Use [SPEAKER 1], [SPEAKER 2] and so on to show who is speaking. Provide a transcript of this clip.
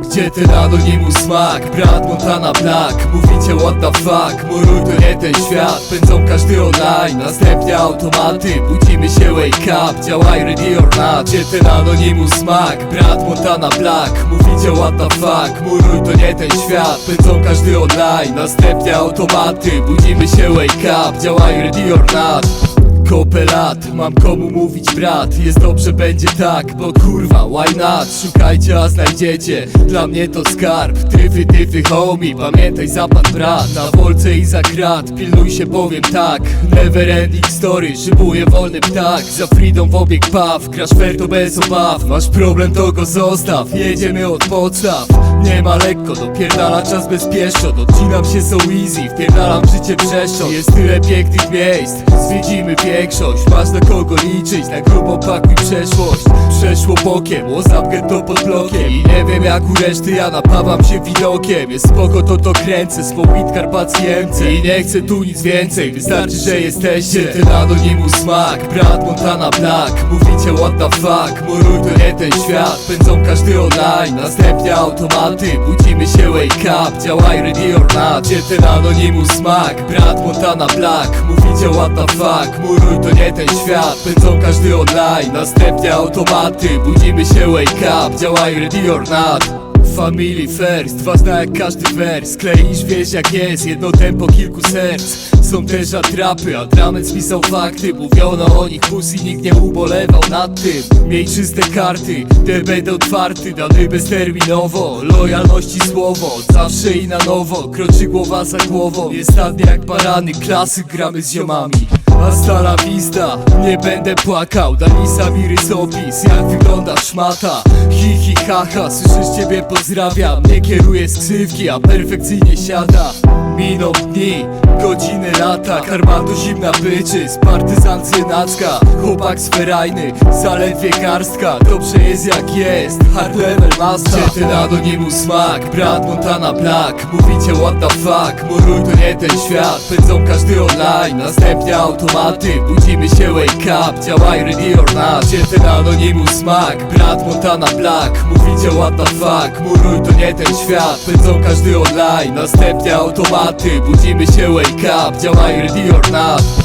[SPEAKER 1] Gdzie ten anonimus smak? Brat Montana Black Mówicie what the fuck? Muruj to nie ten świat Pędzą każdy online Następnie automaty Budzimy się wake up Działaj ready or not Gdzie ten anonimus smak? Brat Montana Black Mówicie what the fuck? Muruj to nie ten świat Pędzą każdy online Następnie automaty Budzimy się wake up Działaj ready or not Kopę lat, mam komu mówić brat. Jest dobrze, będzie tak, bo kurwa, why not? Szukajcie, a znajdziecie, dla mnie to skarb. Tyfy, tyfy, homie, pamiętaj zapan brat. Na wolce i za krat, pilnuj się, powiem tak. Never ending story, szybuje wolny ptak. Za freedom w obieg paw, crash fair to bez obaw. Masz problem, to go zostaw, jedziemy od podstaw. Nie ma lekko, dopierdala czas bezpieczno Docinam się so easy, wpierdalam życie przeszło Jest tyle pięknych miejsc, zwiedzimy większość. Masz na kogo liczyć, na grubo pakuj przeszłość. Przeszło bokiem, łozapkę to pod blokiem. I nie wiem jak u reszty, ja napawam się widokiem. Jest spoko, to to kręcę, spowit karpacjemce I nie chcę tu nic więcej, wystarczy, że jesteście. Ten anonimus smak, brat Montana Black. Mówicie what the fuck, muruj to nie ten świat. Pędzą każdy online, następnie automaty. Budzimy się wake up, działaj ready or not. Gdzie ten anonimus smak, brat Montana Black. Mówicie what the fuck, muruj to nie ten świat. Pędzą każdy online, następnie automaty. Budzimy się wake up, działaj ready or not. Family first, ważna jak każdy wers. Kleisz wiesz jak jest, jedno tempo kilku serc. Są też atrapy, a dramet spisał fakty. Mówiono o nich pussy, nikt nie ubolewał nad tym. Miej czyste karty, debet otwarty Dany bezterminowo, lojalności słowo. Zawsze i na nowo, kroczy głowa za głową. Nie stadnie jak barany, klasy gramy z ziomami Hasta la nie będę płakał Daj mi rysopis, jak wygląda szmata? Hi hi ha ha, słyszysz ciebie pozdrawiam Nie kieruję z krzywki, a perfekcyjnie siada Miną dni, godziny, lata. Karmatu zimna byczy, z partyzancy nacka. Chłopak sferajny, zaledwie garstka. Dobrze jest jak jest, hard level master. Gdzie ten anonimus smak, brat Montana Black. Mówicie what the fuck, muruj to nie ten świat. Pędzą każdy online, następnie automaty. Budzimy się wake up, działaj ready or not. Gdzie ten anonimus smak, brat Montana Black. Mówicie what the fuck, muruj to nie ten świat. Pędzą każdy online, następnie automaty Budzimy się wake up, działaj ready or not